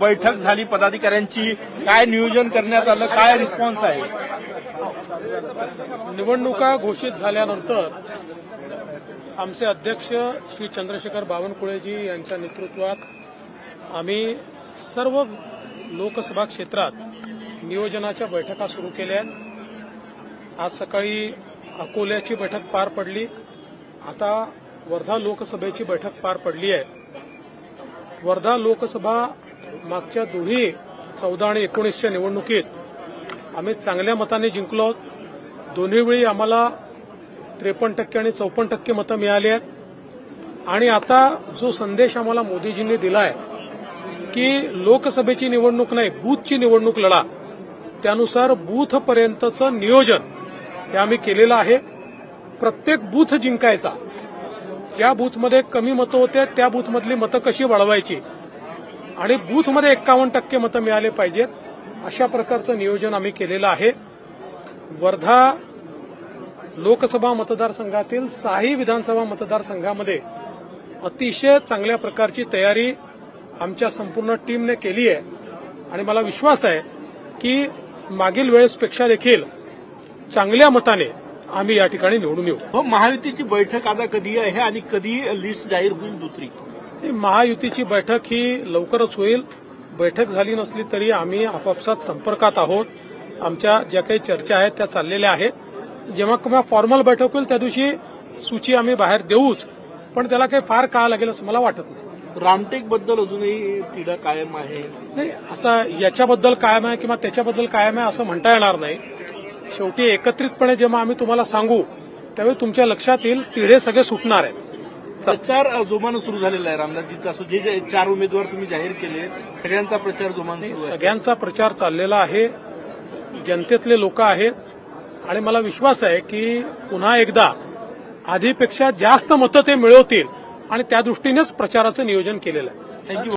बैठक झाली पदाधिकाऱ्यांची. काय नियोजन करण्यात आलं काय रिस्पॉन्स आहे? निवडणुका घोषित झाल्यानंतर आमचे अध्यक्ष श्री चंद्रशेखर बावनकुळेजी यांच्या नेतृत्वात आम्ही सर्व लोकसभा क्षेत्रात नियोजनाच्या बैठका सुरू केल्या आहेत. आज सकाळी अकोल्याची बैठक पार पडली. आता वर्धा लोकसभेची बैठक पार पडली आहे. वर्धा लोकसभा मागच्या दोन्ही चौदा आणि एकोणीसच्या निवडणुकीत आम्ही चांगल्या मताने जिंकलो आहोत. दोन्ही वेळी आम्हाला त्रेपन्न टक्के आणि चौपन्न टक्के मतं मिळाली आहेत. आणि आता जो संदेश आम्हाला मोदीजींनी दिला आहे की लोकसभेची निवडणूक नाही बूथची निवडणूक लढा. त्यानुसार बूथपर्यंतचं नियोजन हे आम्ही केलेलं आहे. प्रत्येक बूथ जिंकायचा. ज्या बूथमध्ये कमी मतं होते त्या बूथमधली मतं कशी वळवायची आणि बूथमध्ये एक्कावन्न टक्के मतं मिळाले पाहिजेत अशा प्रकारचं नियोजन आम्ही केलेलं आहे. वर्धा लोकसभा मतदारसंघातील साही विधानसभा मतदारसंघामध्ये अतिशय चांगल्या प्रकारची तयारी आमच्या संपूर्ण टीमने केली आहे. आणि मला विश्वास आहे की मागील वेळेसपेक्षा देखील चांगल्या मताने आम्ही या ठिकाणी निवडून येऊ. हो महायुतीची बैठक आता कधी आहे आणि कधी लिस्ट जाहीर होईल दुसरी? महायुतीची बैठक ही लवकरच होईल. बैठक झाली नसली तरी आम्ही आपापसात संपर्कात आहोत. आमच्या ज्या काही चर्चा आहेत त्या चाललेल्या आहेत. जेव्हा केव्हा फॉर्मल बैठक होईल त्या दिवशी सूची आम्ही बाहेर देऊच. पण त्याला काही फार काळ लागेल असं मला वाटत नाही. रामटेकबद्दल अजूनही तिढा कायम आहे? नाही असं याच्याबद्दल कायम आहे किंवा त्याच्याबद्दल कायम आहे असं म्हणता येणार नाही. शेवटी एकत्रितपणे जेव्हा आम्ही तुम्हाला सांगू त्यावेळी तुमच्या लक्षात येईल तिढे सगळे सुटणार आहेत. प्रचार जोमानं सुरू झालेला आहे रामदासजीचा. असो जे जे चार उमेदवार तुम्ही जाहीर केले सगळ्यांचा प्रचार जोमानं सगळ्यांचा प्रचार चाललेला आहे. जनतेतले लोक आहेत. आणि मला विश्वास आहे की पुन्हा एकदा आधीपेक्षा जास्त मतं ते मिळवतील. आणि त्या दृष्टीनेच प्रचाराचं नियोजन केलेलं आहे. थँक्यू